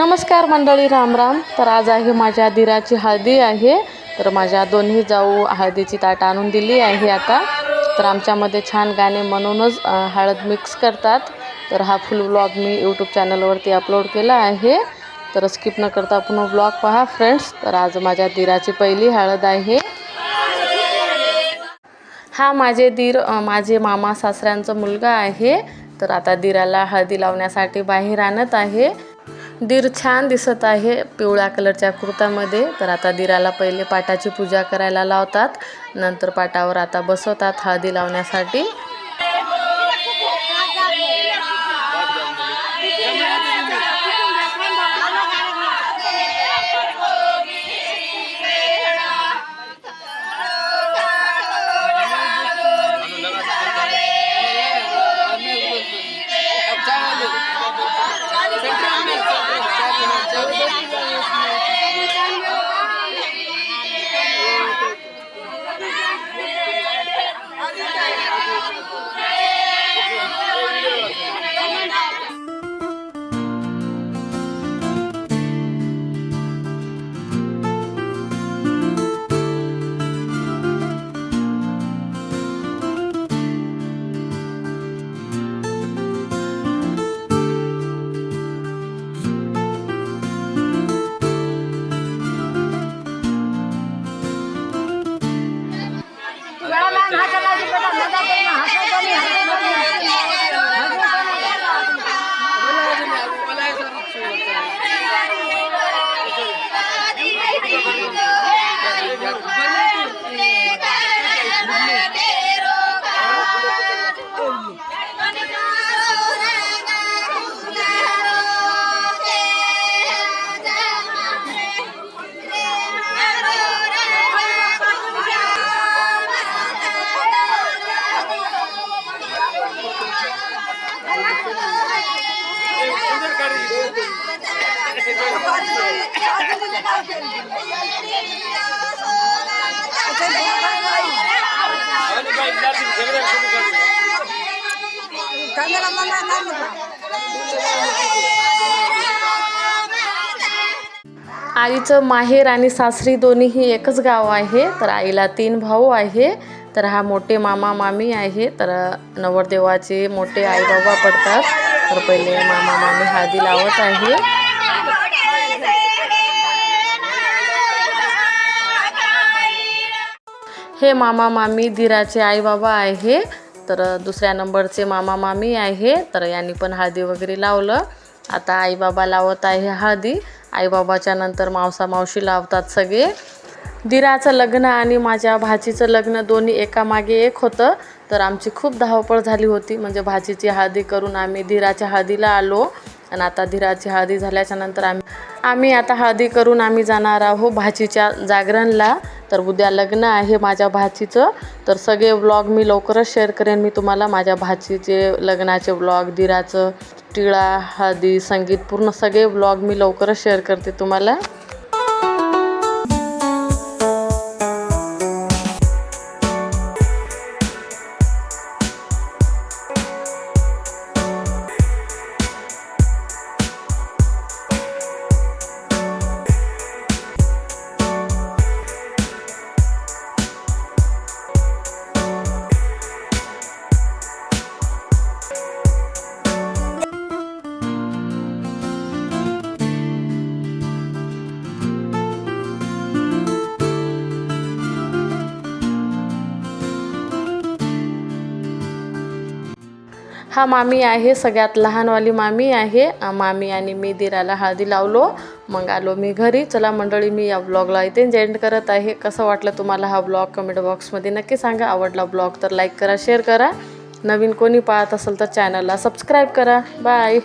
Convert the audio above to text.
नमस्कार मंडळी राम राम. तर आज आहे माझ्या दिराची हळदी आहे. तर माझ्या दोन्ही जाऊ हळदीची ताट आणून दिली आहे आता. तर आमच्यामध्ये छान गाणे म्हणूनच हळद मिक्स करतात. तर हा फुल ब्लॉग मी यूट्यूब चॅनलवरती अपलोड केला आहे. तर स्किप न करता पुन्हा ब्लॉग पहा फ्रेंड्स तर आज माझ्या दिराची पहिली हळद आहे. हा माझे दीर माझे मामा सासऱ्यांचा मुलगा आहे. तर आता दिराला हळदी लावण्यासाठी बाहेर आणत आहे. दीर छान दिसत आहे पिवळ्या कलरच्या कुर्तामध्ये. तर आता दिराला पहिले पाटाची पूजा करायला लावतात. नंतर पाटावर आता बसवतात हळदी लावण्यासाठी. आईचं माहेर आणि सासरी दोन्हीही एकच गाव आहे तर आईला तीन भाऊ आहे तर हा मोठे मामा मामी आहे तर नवरदेवाचे मोठे आई बाबा पडतात तर पहिले मामा मामी हळदी लावत आहे. हे मामा मामी धीराचे आई बाबा आहे. तर दुसऱ्या नंबरचे मामा मामी आहे. तर यांनी पण हळदी वगैरे लावलं. आता आईबाबा लावत आहे हळदी. आईबाबाच्या नंतर मावसा मावशी लावतात सगळे. दिराचं लग्न आणि माझ्या भाचीचं लग्न दोन्ही एकामागे एक होतं. तर आमची खूप धावपळ झाली होती. म्हणजे भाचीची हळदी करून आम्ही धीराच्या हळदीला आलो. आणि आता धीराची हळदी झाल्याच्यानंतर आम्ही आम्ही आता हळदी करून आम्ही जाणार आहोत भाचीच्या जागरणला. तर उद्या लग्न आहे माझ्या भाचीचं. तर सगळे व्लॉग मी लवकरच शेअर करेन. मी तुम्हाला माझ्या भाचीचे लग्नाचे व्लॉग दिराचं टिळा हळदी संगीत पूर्ण सगळे व्लॉग मी लवकरच शेअर करते तुम्हाला. हा मामी आहे सगळ्यात लहानवाली मामी आहे. मामी आणि मी दिराला हळदी लावलो. मग आलो मी घरी. चला मंडळी मी या ब्लॉगला इथे एंड करत आहे. कसं वाटलं तुम्हाला हा ब्लॉग कमेंट बॉक्समध्ये नक्की सांगा. आवडला ब्लॉग तर लाईक करा शेअर करा. नवीन कोणी पाहत असेल तर चॅनलला सबस्क्राईब करा. बाय